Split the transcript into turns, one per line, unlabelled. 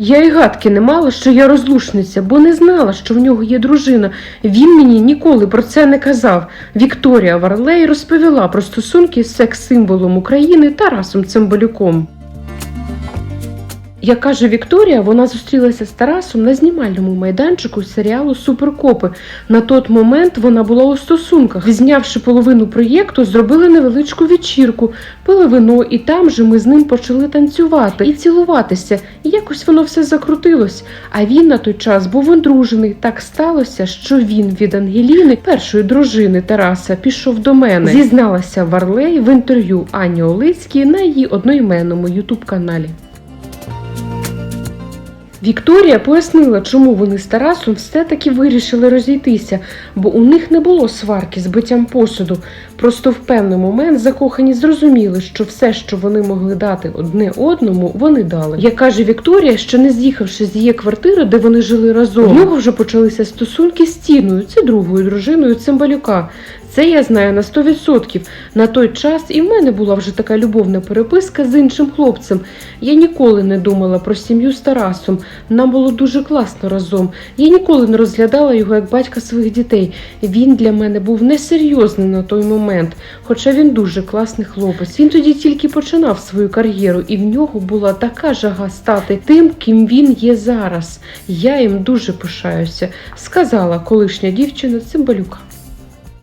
Я й гадки не мала, що я розлучниця, бо не знала, що в нього є дружина. Він мені ніколи про це не казав. Вікторія Варлей розповіла про стосунки з секс-символом України Тарасом Цимбалюком. Як каже Вікторія, вона зустрілася з Тарасом на знімальному майданчику серіалу Суперкопи. На той момент вона була у стосунках. Знявши половину проєкту, зробили невеличку вечірку, пили вино, і там же ми з ним почали танцювати і цілуватися. І якось воно все закрутилось. А він на той час був одружений. Так сталося, що він від Ангеліни, першої дружини Тараса, пішов до мене. Зізналася Варлей в інтерв'ю Ані Олицькій на її одноіменному ютуб каналі. Вікторія пояснила, чому вони з Тарасом все-таки вирішили розійтися, бо у них не було сварки з биттям посуду. Просто в певний момент закохані зрозуміли, що все, що вони могли дати одне одному, вони дали. Як каже Вікторія, що не з'їхавши з її квартири, де вони жили разом, в нього вже почалися стосунки з Тіною, це другою дружиною Цимбалюка. Це я знаю на 100%. На той час і в мене була вже така любовна переписка з іншим хлопцем. Я ніколи не думала про сім'ю з Тарасом. Нам було дуже класно разом. Я ніколи не розглядала його як батька своїх дітей. Він для мене був несерйозний на той момент, хоча він дуже класний хлопець. Він тоді тільки починав свою кар'єру, і в нього була така жага стати тим, ким він є зараз. Я їм дуже пишаюся, сказала колишня дівчина Цимбалюка.